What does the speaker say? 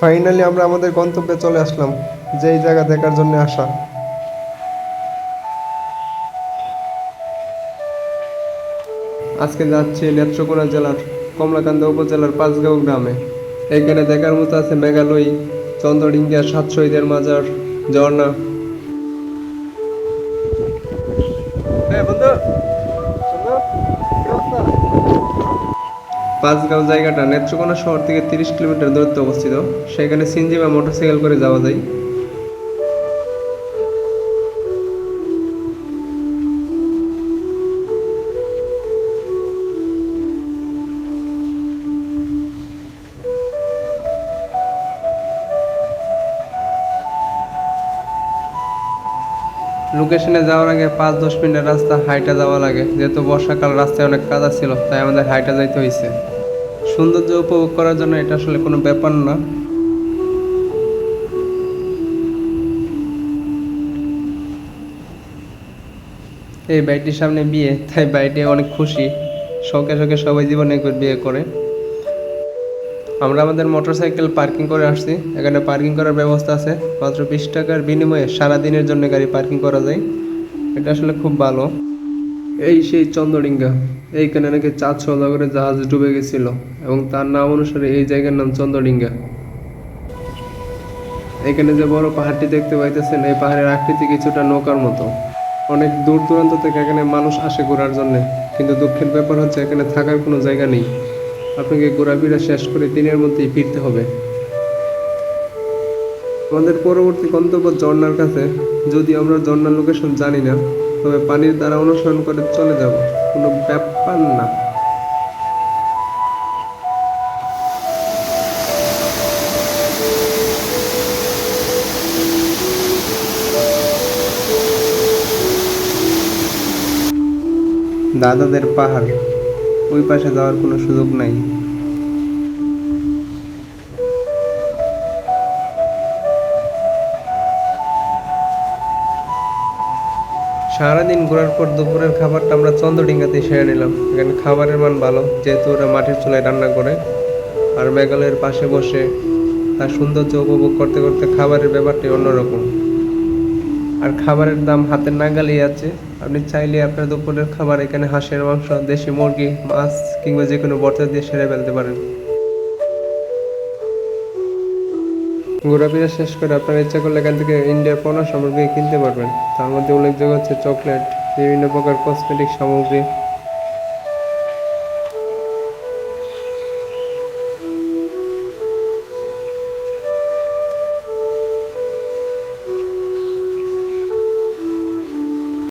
Finally আমরা আমাদের গন্তব্যে চলে আসলাম, যেই জায়গা দেখার জন্য আসা। আজকে যাচ্ছি নেত্রকোনা জেলার কমলাকান্দা উপজেলার পাঁচগাঁও গ্রামে। এখানে দেখার মতো আছে মেঘালয় চন্দ্রডিঙ্গিয়া সাত শহীদের মাজার, ঝর্ণা পাঁচগাঁও জায়গাটা নেত্রকোনা শহর থেকে তিরিশ কিলোমিটার দূরত্বে অবস্থিত। সেখানে সিনজি বা মোটরসাইকেল করে যাওয়া যায়। লোকেশনে যাওয়ার আগে পাঁচ, দশ মিনিটের রাস্তা হাইটা যাওয়া লাগে। যেহেতু বর্ষাকাল, রাস্তায় অনেক কাদা ছিল তাই আমাদের হাইটা যাইতে হয়েছে সৌন্দর্য উপভোগ করার জন্য এটা আসলে কোনো ব্যাপার না। এই বাড়িটির সামনে বিয়ে, তাই বাড়িটি অনেক খুশি। শখে শখে সবাই জীবনে বিয়ে করে। আমরা আমাদের মোটরসাইকেল পার্কিং করে আসছি। এখানে পার্কিং করার ব্যবস্থা আছে। মাত্র বিশ টাকার বিনিময়ে সারা দিনের জন্য গাড়ি পার্কিং করা যায়। এটা আসলে খুব ভালো। এই সেই চন্দ্রডিঙ্গা এইখানে নাকি চাঁদ সৌদাগরের জাহাজ ডুবে গেছিল এবং তার নাম অনুসারে এই জায়গার নাম চন্দ্রডিঙ্গা এখানে যে বড় পাহাড়টি দেখতে পাইতেছেন, এই পাহাড়ের আকৃতি কিছুটা নৌকার মতো। অনেক দূর দূরান্ত থেকে এখানে মানুষ আসে ঘোরার জন্য। কিন্তু দুঃখের ব্যাপার হচ্ছে, এখানে থাকার কোনো জায়গা নেই। আপনাকে ঘোরাফেরা শেষ করে দিনের মধ্যেই ফিরতে হবে। আমাদের পরবর্তী গন্তব্য ঝর্ণার কাছে। যদি আমরা ঝর্ণার লোকেশন জানি না, তবে পানির দ্বারা অনুসরণ করে চলে যাব। কোনো ব্যাপার না। দাদাদের পাহাড়। ওই পাশে যাওয়ার কোনো সুযোগ নাই। সারাদিন ঘোরার পর দুপুরের খাবারটা আমরা চন্দ্রডিঙ্গাতে সেরে নিলাম। এখানে খাবারের মান ভালো, যেহেতু ওরা মাটির চুলায় রান্না করে। আর মেঘালয়ের পাশে বসে তার সৌন্দর্য উপভোগ করতে করতে খাবারের ব্যাপারটি অন্যরকম। আর খাবারের দাম হাতের নাগালেই আছে। আপনি চাইলে আপনার দুপুরের খাবার এখানে হাঁসের মাংস, দেশি মুরগি, মাছ কিংবা যে কোনো বর্তা দিয়ে সেরে ফেলতে পারেন। ঘোরাফেরা শেষ করে আপনার ইচ্ছা করলে এখান থেকে ইন্ডিয়ার পণ্য সামগ্রী কিনতে পারবেন। তার মধ্যে উল্লেখযোগ্য হচ্ছে চকলেট বিভিন্ন প্রকার কসমেটিক সামগ্রী